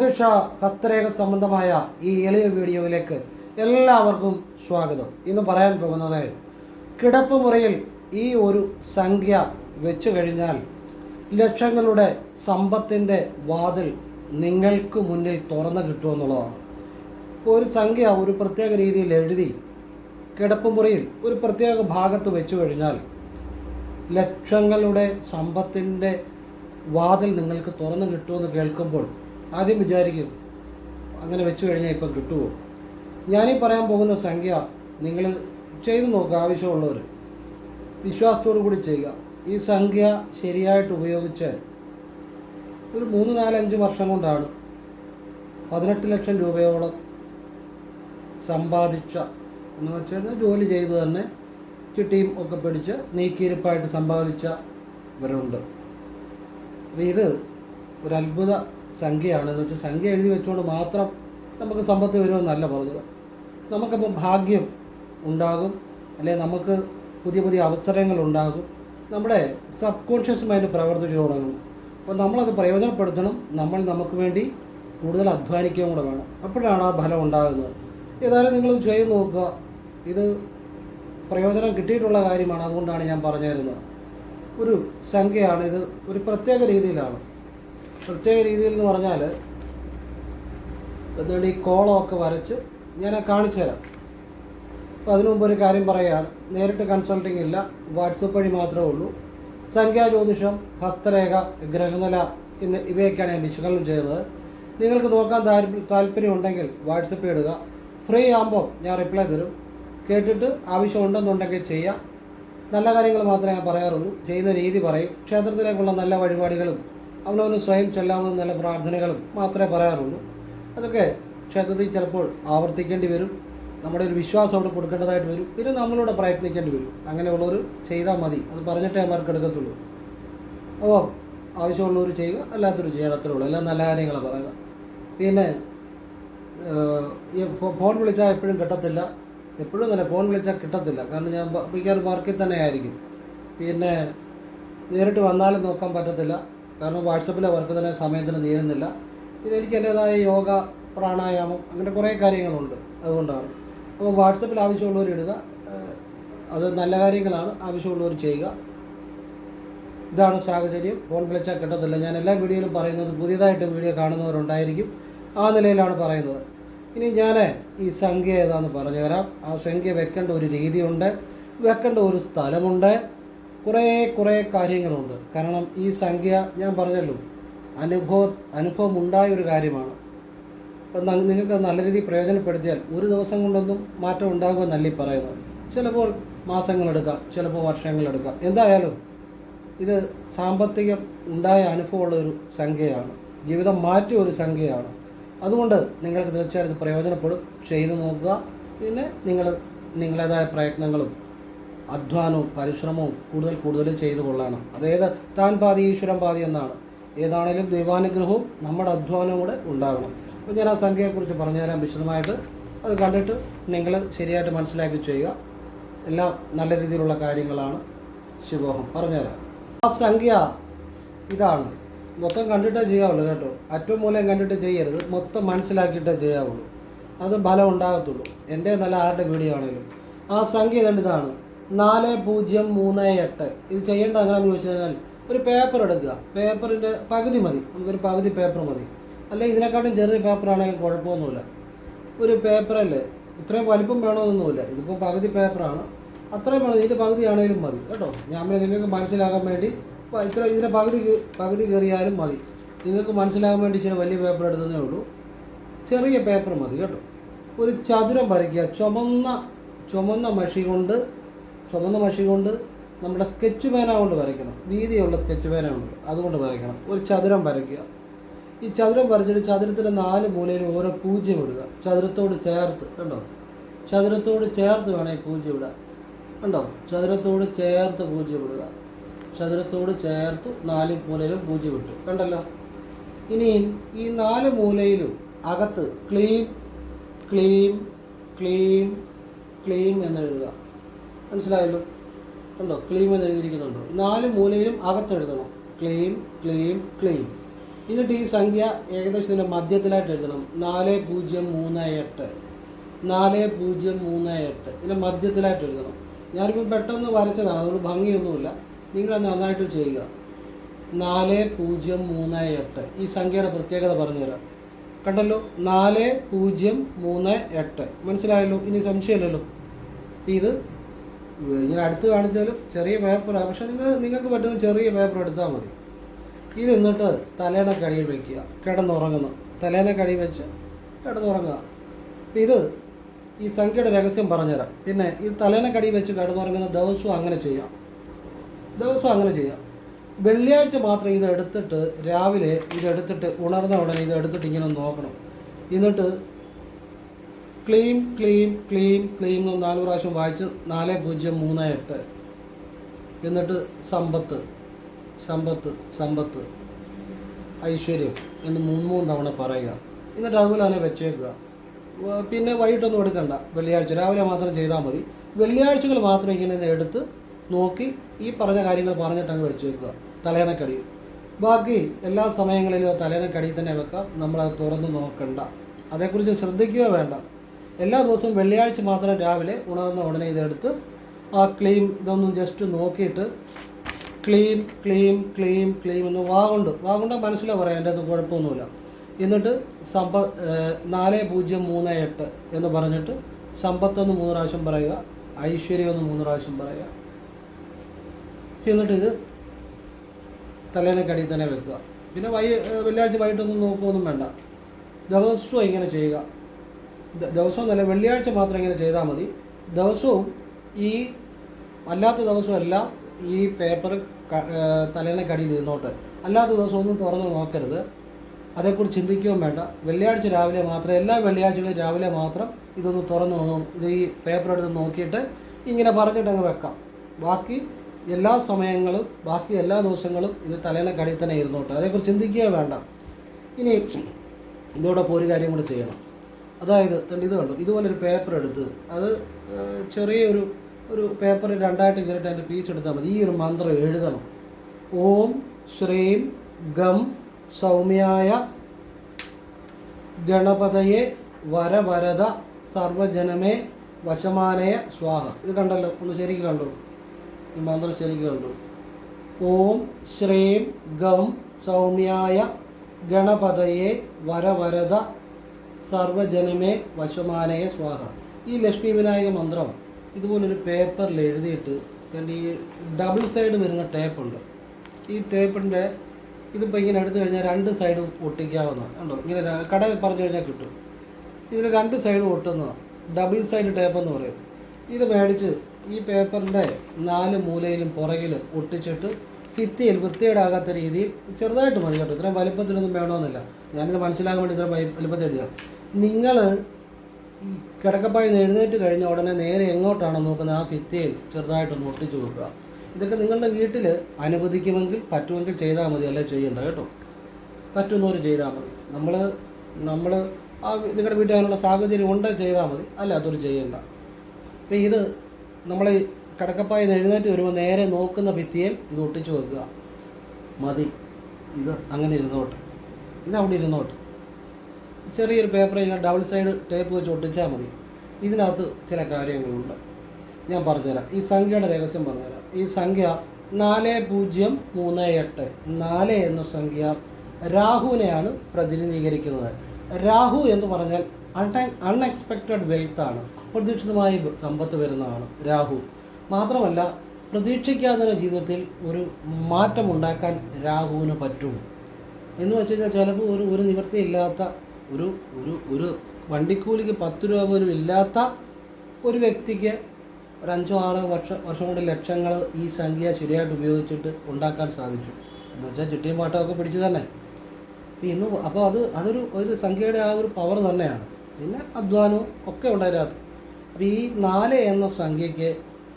ജ്യോതിഷ ഹസ്തരേഖ സംബന്ധമായ ഈ എളിയ വീഡിയോയിലേക്ക് എല്ലാവർക്കും സ്വാഗതം. ഇന്ന് പറയാൻ പോകുന്നത് കിടപ്പ് മുറിയിൽ ഈ ഒരു സംഖ്യ വെച്ചു കഴിഞ്ഞാൽ ലക്ഷങ്ങളുടെ സമ്പത്തിന്റെ വാതിൽ നിങ്ങൾക്ക് മുന്നിൽ തുറന്നു കിട്ടുമെന്നുള്ളതാണ് ഒരു സംഖ്യ ഒരു പ്രത്യേക രീതിയിൽ എഴുതി കിടപ്പ് മുറിയിൽ ഒരു പ്രത്യേക ഭാഗത്ത് വെച്ചു കഴിഞ്ഞാൽ ലക്ഷങ്ങളുടെ സമ്പത്തിന്റെ വാതിൽ നിങ്ങൾക്ക് തുറന്നു കിട്ടുമെന്ന് കേൾക്കുമ്പോൾ ആദ്യം വിചാരിക്കും അങ്ങനെ വെച്ചു കഴിഞ്ഞാൽ ഇപ്പം കിട്ടുമോ ഞാനീ പറയാൻ പോകുന്ന സംഖ്യ നിങ്ങൾ ചെയ്തു നോക്കുക ആവശ്യമുള്ളവർ വിശ്വാസത്തോടു കൂടി ചെയ്യുക. ഈ സംഖ്യ ശരിയായിട്ട് ഉപയോഗിച്ച് ഒരു മൂന്ന് നാലഞ്ച് വർഷം കൊണ്ടാണ് പതിനെട്ട് ലക്ഷം രൂപയോളം സമ്പാദിച്ച എന്ന് വെച്ച് കഴിഞ്ഞാൽ ജോലി ചെയ്ത് തന്നെ ചുട്ടിയും ഒക്കെ പിടിച്ച് നീക്കിയിരിപ്പായിട്ട് സമ്പാദിച്ചവരുണ്ട്. അപ്പോൾ ഇത് ഒരു അത്ഭുത സംഖ്യയാണ് എന്ന് വെച്ചാൽ സംഖ്യ എഴുതി വെച്ചുകൊണ്ട് മാത്രം നമുക്ക് സമ്പത്ത് വരുമെന്നല്ല പറഞ്ഞത്. നമുക്കിപ്പം ഭാഗ്യം ഉണ്ടാകും അല്ലെങ്കിൽ നമുക്ക് പുതിയ പുതിയ അവസരങ്ങൾ ഉണ്ടാകും. നമ്മുടെ സബ് കോൺഷ്യസ് മൈൻഡ് പ്രവർത്തിച്ചു തുടങ്ങും. അപ്പോൾ നമ്മളത് പ്രയോജനപ്പെടുത്തണം നമ്മൾ നമുക്ക് വേണ്ടി കൂടുതൽ അധ്വാനിക്കുകയും കൂടെ വേണം. അപ്പോഴാണ് ആ ഫലം ഉണ്ടാകുന്നത്. ഏതായാലും നിങ്ങൾ ചെയ്ത് നോക്കുക. ഇത് പ്രയോജനം കിട്ടിയിട്ടുള്ള കാര്യമാണ് അതുകൊണ്ടാണ് ഞാൻ പറഞ്ഞു തരുന്നത് ഒരു സംഖ്യയാണ് ഇത് ഒരു പ്രത്യേക രീതിയിലാണ്. പ്രത്യേക രീതിയിൽ എന്ന് പറഞ്ഞാൽ അതുകൊണ്ട് ഈ കോളമൊക്കെ വരച്ച് ഞാൻ കാണിച്ചു തരാം. അപ്പോൾ അതിനു മുമ്പ് ഒരു കാര്യം പറയുകയാണ്. നേരിട്ട് കൺസൾട്ടിംഗ് ഇല്ല. വാട്സപ്പ് വഴി മാത്രമേ ഉള്ളൂ. സംഖ്യാ ജ്യോതിഷം ഹസ്തരേഖ ഗ്രഹനില എന്ന് ഇവയൊക്കെയാണ് ഞാൻ വിശകലനം ചെയ്യുന്നത്. നിങ്ങൾക്ക് നോക്കാൻ താല്പര്യം താല്പര്യമുണ്ടെങ്കിൽ വാട്സപ്പ് ഇടുക. ഫ്രീ ആകുമ്പോൾ ഞാൻ റിപ്ലൈ തരും. കേട്ടിട്ട് ആവശ്യമുണ്ടെന്നുണ്ടെങ്കിൽ ചെയ്യാം. നല്ല കാര്യങ്ങൾ മാത്രമേ ഞാൻ പറയാറുള്ളൂ. ചെയ്യുന്ന രീതി പറയും. ക്ഷേത്രത്തിലേക്കുള്ള നല്ല വഴിപാടുകളും അവനവന് സ്വയം ചെല്ലാവുന്ന നല്ല പ്രാർത്ഥനകളും മാത്രമേ പറയാറുള്ളൂ. അതൊക്കെ ക്ഷേത്രത്തിൽ ചിലപ്പോൾ ആവർത്തിക്കേണ്ടി വരും. നമ്മുടെ ഒരു വിശ്വാസം അവിടെ കൊടുക്കേണ്ടതായിട്ട് വരും. പിന്നെ നമ്മളോട് പ്രയത്നിക്കേണ്ടി വരും. അങ്ങനെയുള്ളവർ ചെയ്താൽ മതി. അത് പറഞ്ഞിട്ടേ അവർക്ക് എടുക്കത്തുള്ളൂ. അപ്പോൾ ആവശ്യമുള്ളവർ ചെയ്യുക അല്ലാത്തവർ ചെയ്യണം. അത്രേ ഉള്ളൂ. എല്ലാം നല്ല കാര്യങ്ങളാണ് പറയുക പിന്നെ ഫോൺ വിളിച്ചാൽ എപ്പോഴും കിട്ടത്തില്ല. എപ്പോഴും തന്നെ ഫോൺ വിളിച്ചാൽ കിട്ടത്തില്ല. കാരണം ഞാൻ മിക്കവാറും വർക്കിൽ തന്നെ ആയിരിക്കും. പിന്നെ നേരിട്ട് വന്നാലും നോക്കാൻ പറ്റത്തില്ല. കാരണം വാട്സപ്പിലെ വർക്ക് തന്നെ സമയത്തിന് തീരുന്നില്ല പിന്നെ എനിക്ക് യോഗ പ്രാണായാമം അങ്ങനെ കുറേ കാര്യങ്ങളുണ്ട് അതുകൊണ്ടാണ്. അപ്പോൾ വാട്സപ്പിൽ ആവശ്യമുള്ളവർ ഇടുക. അത് നല്ല കാര്യങ്ങളാണ്. ആവശ്യമുള്ളവർ ചെയ്യുക. ഇതാണ് സാഹചര്യം. ഫോൺ വിളിച്ചാൽ കിട്ടത്തില്ല. ഞാൻ എല്ലാ വീഡിയോയിലും പറയുന്നത് പുതിയതായിട്ട് വീഡിയോ കാണുന്നവരുണ്ടായിരിക്കും. ആ നിലയിലാണ് പറയുന്നത്. ഇനി ഞാൻ ഈ സംഖ്യ ഏതാണെന്ന് പറഞ്ഞു തരാം ആ സംഖ്യ വെക്കേണ്ട ഒരു രീതിയുണ്ട്. വെക്കേണ്ട ഒരു സ്ഥലമുണ്ട്. കുറേ കുറേ കാര്യങ്ങളുണ്ട്. കാരണം ഈ സംഖ്യ ഞാൻ പറഞ്ഞല്ലോ അനുഭവ അനുഭവമുണ്ടായ ഒരു കാര്യമാണ് അപ്പം നിങ്ങൾക്ക് നല്ല രീതിയിൽ പ്രയോജനപ്പെടുത്തിയാൽ ഒരു ദിവസം കൊണ്ടൊന്നും മാറ്റം ഉണ്ടാകുമെന്നല്ല പറയുന്നത്. ചിലപ്പോൾ മാസങ്ങളെടുക്കാം ചിലപ്പോൾ വർഷങ്ങളെടുക്കാം. എന്തായാലും ഇത് സാമ്പത്തികം ഉണ്ടായ അനുഭവമുള്ള ഒരു സംഖ്യയാണ്. ജീവിതം മാറ്റിയ ഒരു സംഖ്യയാണ്. അതുകൊണ്ട് നിങ്ങൾക്ക് തീർച്ചയായിട്ടും പ്രയോജനപ്പെടും. ചെയ്തു നോക്കുക. പിന്നെ നിങ്ങൾ നിങ്ങളുടേതായ പ്രയത്നങ്ങളും അധ്വാനവും പരിശ്രമവും കൂടുതൽ കൂടുതൽ ചെയ്തു കൊള്ളണം. അതായത് താൻ പാതി ഈശ്വരൻ പാതി എന്നാണ്. ഏതാണേലും ദൈവാനുഗ്രഹവും നമ്മുടെ അധ്വാനവും കൂടെ ഉണ്ടാകണം. അപ്പോൾ ഞാൻ ആ സംഖ്യയെക്കുറിച്ച് പറഞ്ഞുതരാം വിശദമായിട്ട് അത് കണ്ടിട്ട് നിങ്ങൾ ശരിയായിട്ട് മനസ്സിലാക്കി ചെയ്യുക. എല്ലാം നല്ല രീതിയിലുള്ള കാര്യങ്ങളാണ് ശിവോഹം പറഞ്ഞുതരാം. ആ സംഖ്യ ഇതാണ്. മൊത്തം കണ്ടിട്ടേ ചെയ്യാവുള്ളൂ കേട്ടോ. അറ്റവും മൂലം കണ്ടിട്ട് ചെയ്യരുത്. മൊത്തം മനസ്സിലാക്കിയിട്ടേ ചെയ്യാവുള്ളൂ. അത് ഫലം ഉണ്ടാകത്തുള്ളൂ. എന്റെ നല്ല ആരുടെ വീഡിയോ ആണെങ്കിലും. ആ സംഖ്യ കണ്ടിതാണ്. നാല് പൂജ്യം മൂന്ന് എട്ട്. ഇത് ചെയ്യേണ്ട എങ്ങനെയാണെന്ന് ചോദിച്ചു കഴിഞ്ഞാൽ ഒരു പേപ്പർ എടുക്കുക. പേപ്പറിന്റെ പകുതി മതി. നമുക്കൊരു പകുതി പേപ്പർ മതി. അല്ലെങ്കിൽ ഇതിനെക്കാട്ടും ചെറിയ പേപ്പറാണെങ്കിൽ കുഴപ്പമൊന്നുമില്ല. ഒരു പേപ്പറല്ലേ ഇത്രയും വലിപ്പം വേണമെന്നൊന്നുമില്ല. ഇതിപ്പോൾ പകുതി പേപ്പറാണ് അത്രയും വേണം. ഇതിന്റെ പകുതിയാണെങ്കിലും മതി. കേട്ടോ? ഞാൻ നിങ്ങൾക്ക് മനസ്സിലാകാൻ വേണ്ടി ഇത്ര ഇതിന്റെ പകുതി പകുതി കയറിയാലും മതി. നിങ്ങൾക്ക് മനസ്സിലാകാൻ വേണ്ടി ഇച്ചിരി വലിയ പേപ്പർ എടുത്തതേ ഉള്ളൂ. ചെറിയ പേപ്പർ മതി. കേട്ടോ? ഒരു ചതുരം വരയ്ക്കുക. ചുമന്ന ചുമന്ന മഷി കൊണ്ട് ചുമന്ന മഷി കൊണ്ട് നമ്മുടെ സ്കെച്ച് പേന കൊണ്ട് വരയ്ക്കണം. വീതിയുള്ള സ്കെച്ച് പേന ഉണ്ട് അതുകൊണ്ട് വരയ്ക്കണം. ഒരു ചതുരം വരയ്ക്കുക. ഈ ചതുരം വരച്ചിട്ട് ചതുരത്തിന്റെ നാല് മൂലയിൽ ഓരോ പൂജ്യം ഇടുക. ചതുരത്തോട് ചേർത്ത് കണ്ടോ? ചതുരത്തോട് ചേർത്ത് വേണം ഈ പൂജ്യം ഇടുക കണ്ടോ? ചതുരത്തോട് ചേർത്ത് പൂജ്യം ഇടുക. ചതുരത്തോട് ചേർത്ത് നാല് മൂലയിലും പൂജ്യം ഇട്ടു. കണ്ടല്ലോ? ഇനിയും ഈ നാല് മൂലയിലും അകത്ത് ക്ലീം ക്ലീം ക്ലീം ക്ലീം എന്നെഴുതുക മനസ്സിലായല്ലോ? കണ്ടോ? ക്ലെയിം എന്ന് എഴുതിയിരിക്കുന്നുണ്ടോ? നാല് മൂലയിലും അകത്ത് ക്ലെയിം ക്ലെയിം ക്ലെയിം ക്ലീം എന്നിട്ട് ഈ സംഖ്യ ഏകദേശം ഇതിന്റെ മധ്യത്തിലായിട്ട് എഴുതണം. നാല് പൂജ്യം മൂന്ന് എട്ട്. നാല് പൂജ്യം മൂന്ന് എട്ട്. ഇതിന്റെ മധ്യത്തിലായിട്ട് എഴുതണം. ഞാനിപ്പോൾ പെട്ടെന്ന് വരച്ചതാണ്. അതുകൊണ്ട് ഭംഗിയൊന്നുമില്ല. നിങ്ങൾ നന്നായിട്ട് ചെയ്യുക. നാല് പൂജ്യം മൂന്ന് എട്ട്. ഈ സംഖ്യയുടെ പ്രത്യേകത പറഞ്ഞുതരാം. കണ്ടല്ലോ? നാല് പൂജ്യം മൂന്ന് എട്ട്. മനസ്സിലായല്ലോ? ഇനി സംശയമില്ലല്ലോ? ഇത് ഇങ്ങനെ അടുത്ത് കാണിച്ചാലും ചെറിയ പേപ്പറാണ് പക്ഷെ നിങ്ങൾ നിങ്ങൾക്ക് പറ്റുന്ന ചെറിയ പേപ്പർ എടുത്താൽ മതി. ഇത് എന്നിട്ട് തലേണ കടിയിൽ വയ്ക്കുക കിടന്നുറങ്ങുന്നു. തലേണ കടി വെച്ച് കിടന്നുറങ്ങുക. ഇത് ഈ സംഖ്യയുടെ രഹസ്യം പറഞ്ഞുതരാം. പിന്നെ ഈ തലേണ കടി വെച്ച് കിടന്നുറങ്ങുന്ന ദിവസവും അങ്ങനെ ചെയ്യാം. ദിവസവും അങ്ങനെ ചെയ്യാം. വെള്ളിയാഴ്ച മാത്രം ഇത് എടുത്തിട്ട് രാവിലെ ഇതെടുത്തിട്ട് ഉണർന്ന ഉടനെ ഇത് എടുത്തിട്ട് ഇങ്ങനെ നോക്കണം. എന്നിട്ട് ക്ലീം ക്ലീം ക്ലീം ക്ലീം എന്ന് നാല് പ്രാവശ്യം വായിച്ച് നാല് പൂജ്യം മൂന്ന് എട്ട്. എന്നിട്ട് സമ്പത്ത് സമ്പത്ത് സമ്പത്ത്. ഐശ്വര്യം എന്ന് മൂന്ന് മൂന്ന് തവണ പറയുക. എന്നിട്ട് അതുപോലെ തന്നെ വെച്ചേക്കുക. പിന്നെ വൈകിട്ടൊന്നും എടുക്കണ്ട. വെള്ളിയാഴ്ച. രാവിലെ മാത്രം ചെയ്താൽ മതി. വെള്ളിയാഴ്ചകൾ മാത്രം ഇങ്ങനെ എടുത്ത് നോക്കി ഈ പറഞ്ഞ കാര്യങ്ങൾ പറഞ്ഞിട്ട് അങ്ങ് വെച്ചേക്കുക. തലേണക്കടി. ബാക്കി എല്ലാ സമയങ്ങളിലും തലേണക്കടി തന്നെ വെക്കുക നമ്മളത് തുറന്ന് നോക്കണ്ട. അതേക്കുറിച്ച് ശ്രദ്ധിക്കുക വേണ്ട. എല്ലാ ദിവസവും വെള്ളിയാഴ്ച മാത്രം രാവിലെ ഉണർന്ന ഉടനെ ഇതെടുത്ത് ആ ക്ലീം ഇതൊന്നും ജസ്റ്റ് നോക്കിയിട്ട് ക്ലീം ക്ലീം ക്ലീം ക്ലീം എന്ന് വാഗുണ്ട് വാഗുണ്ട മനസ്സിലാ പറയാം എന്റെ അത് കുഴപ്പമൊന്നുമില്ല. എന്നിട്ട് സമ്പ നാല് പൂജ്യം മൂന്ന് എട്ട് എന്ന് പറഞ്ഞിട്ട് സമ്പത്തൊന്ന് മൂന്ന് പ്രാവശ്യം പറയുക ഐശ്വര്യം ഒന്ന് മൂന്ന് പ്രാവശ്യം പറയുക. എന്നിട്ട് ഇത് തലേനക്കടിയിൽ തന്നെ വെക്കുക. പിന്നെ വൈ വെള്ളിയാഴ്ച വൈകിട്ടൊന്നും നോക്കുകയൊന്നും വേണ്ട. ദിവസവും ഇങ്ങനെ ചെയ്യുക. ദിവസവും നല്ല വെള്ളിയാഴ്ച മാത്രം ഇങ്ങനെ ചെയ്താൽ മതി. ദിവസവും ഈ അല്ലാത്ത ദിവസമെല്ലാം ഈ പേപ്പർ തലേനെ കടിയിൽ ഇരുന്നോട്ട്. അല്ലാത്ത ദിവസം ഒന്നും തുറന്ന് നോക്കരുത്. അതേക്കുറിച്ച് ചിന്തിക്കുകയും വേണ്ട. വെള്ളിയാഴ്ച രാവിലെ മാത്രം എല്ലാ വെള്ളിയാഴ്ചകളും രാവിലെ മാത്രം ഇതൊന്ന് തുറന്ന് ഇത് ഈ പേപ്പർ എടുത്ത് നോക്കിയിട്ട് ഇങ്ങനെ പറഞ്ഞിട്ട് അങ്ങ് വെക്കാം. ബാക്കി എല്ലാ സമയങ്ങളും ബാക്കി എല്ലാ ദിവസങ്ങളും ഇത് തലേനെ കടിയിൽ തന്നെ ഇരുന്നോട്ടെ. അതേക്കുറിച്ച് ചിന്തിക്കുകയോ വേണ്ട. ഇനി ഇതോടൊപ്പം ഒരു കാര്യം കൂടെ ചെയ്യണം. അതായത് ഇത് കണ്ടു? ഇതുപോലൊരു പേപ്പർ എടുത്ത് അത് ചെറിയൊരു ഒരു പേപ്പർ രണ്ടായിട്ട് കയറിയിട്ട് അതിന്റെ പീസ് എടുത്താൽ മതി. ഈ ഒരു മന്ത്രം എഴുതണം. ഓം ശ്രീം ഗം സൗമ്യായ ഗണപതയെ വരവരത സർവജനമേ വശമാനയ സ്വാഹ. ഇത് കണ്ടല്ലോ? ഒന്ന് ശരിക്കും കണ്ടു? ഈ മന്ത്രം ശരിക്കും കണ്ടു? ഓം ശ്രീം ഗം സൗമ്യായ ഗണപതയെ വരവരത സർവജനമേ വശമാനയെ സ്വാഹ. ഈ ലക്ഷ്മി വിനായക മന്ത്രം ഇതുപോലൊരു പേപ്പറിൽ എഴുതിയിട്ട് തന്റെ ഈ ഡബിൾ സൈഡ് വരുന്ന ടേപ്പുണ്ട്. ഈ ടേപ്പിന്റെ ഇതിപ്പോൾ ഇങ്ങനെ എടുത്തു കഴിഞ്ഞാൽ രണ്ട് സൈഡ് ഒട്ടിക്കാവുന്ന കണ്ടോ? ഇങ്ങനെ കട പറഞ്ഞു കഴിഞ്ഞാൽ കിട്ടും. ഇതിന് രണ്ട് സൈഡ് ഒട്ടുന്നതാണ് ഡബിൾ സൈഡ് ടേപ്പ് എന്ന് പറയും. ഇത് മേടിച്ച് ഈ പേപ്പറിന്റെ നാല് മൂലയിലും പുറകിൽ ഒട്ടിച്ചിട്ട് ഭിത്തിയിൽ വൃത്തികേടാകാത്ത രീതിയിൽ ചെറുതായിട്ട് മതി കേട്ടോ. ഇത്രയും വലിപ്പത്തിലൊന്നും വേണമെന്നില്ല. ഞാനിത് മനസ്സിലാകാൻ വേണ്ടി ഇത്രയും വലി- വലിപ്പത്തിൽ എഴുതുക നിങ്ങൾ ഈ കിടക്കപ്പാഴ്ന്ന് എഴുന്നേറ്റ് കഴിഞ്ഞ ഉടനെ നേരെ എങ്ങോട്ടാണോ നോക്കുന്നത്? ആ ഭിത്തിയിൽ ചെറുതായിട്ടൊന്ന് ഒട്ടിച്ചു കൊടുക്കുക. ഇതൊക്കെ നിങ്ങളുടെ വീട്ടിൽ അനുവദിക്കുമെങ്കിൽ പറ്റുമെങ്കിൽ ചെയ്താൽ മതി. അല്ലേ ചെയ്യണ്ട കേട്ടോ. പറ്റുന്നവർ ചെയ്താൽ മതി. നമ്മൾ നമ്മൾ ആ നിങ്ങളുടെ വീട്ടിൽ അതിനുള്ള സാഹചര്യം ഉണ്ടെങ്കിൽ ചെയ്താൽ മതി. അല്ലാത്തവർ ചെയ്യണ്ട. അപ്പം ഇത് നമ്മൾ കിടക്കപ്പായി എഴുന്നേറ്റ് വരുമ്പോൾ നേരെ നോക്കുന്ന ഭിത്തിയിൽ ഇത് ഒട്ടിച്ചു വെക്കുക. മതി. ഇത് അങ്ങനെ ഇരുന്നോട്ടെ. ഇത് അവിടെ ഇരുന്നോട്ടെ. ചെറിയൊരു പേപ്പർ ഇങ്ങനെ ഡബിൾ സൈഡ് ടേപ്പ് വെച്ച് ഒട്ടിച്ചാൽ മതി. ഇതിനകത്ത് ചില കാര്യങ്ങളുണ്ട്. ഞാൻ പറഞ്ഞുതരാം. ഈ സംഖ്യയുടെ രഹസ്യം പറഞ്ഞുതരാം. ഈ സംഖ്യ നാല് പൂജ്യം മൂന്ന് എട്ട്. നാല് എന്ന സംഖ്യ രാഹുവിനെയാണ് പ്രതിനിധീകരിക്കുന്നത്. രാഹു എന്ന് പറഞ്ഞാൽ അൺ അൺഎക്സ്പെക്റ്റഡ് വെൽത്താണ് അപ്രതീക്ഷിതമായി സമ്പത്ത് വരുന്നതാണ് രാഹു. മാത്രമല്ല പ്രതീക്ഷിക്കാതെ ജീവിതത്തിൽ ഒരു മാറ്റം ഉണ്ടാക്കാൻ രാഹുവിന് പറ്റും. എന്ന് വെച്ച് കഴിഞ്ഞാൽ ചിലപ്പോൾ ഒരു ഒരു നിവൃത്തിയില്ലാത്ത ഒരു ഒരു ഒരു വണ്ടിക്കൂലിക്ക് പത്ത് രൂപ പോലും ഇല്ലാത്ത ഒരു വ്യക്തിക്ക് ഒരു അഞ്ചോ ആറോ വർഷം വർഷം കൊണ്ട് ലക്ഷങ്ങൾ ഈ സംഖ്യ ശരിയായിട്ട് ഉപയോഗിച്ചിട്ട് ഉണ്ടാക്കാൻ സാധിച്ചു. എന്ന് വെച്ചാൽ ചുട്ടിയും പാട്ടമൊക്കെ പിടിച്ചു തന്നെ. ഇന്ന് അപ്പോൾ അത് അതൊരു ഒരു സംഖ്യയുടെ ആ ഒരു പവർ തന്നെയാണ്. പിന്നെ അധ്വാനവും ഒക്കെ ഉണ്ടായിരുന്നു അപ്പോൾ ഈ നാല് എന്ന സംഖ്യയ്ക്ക്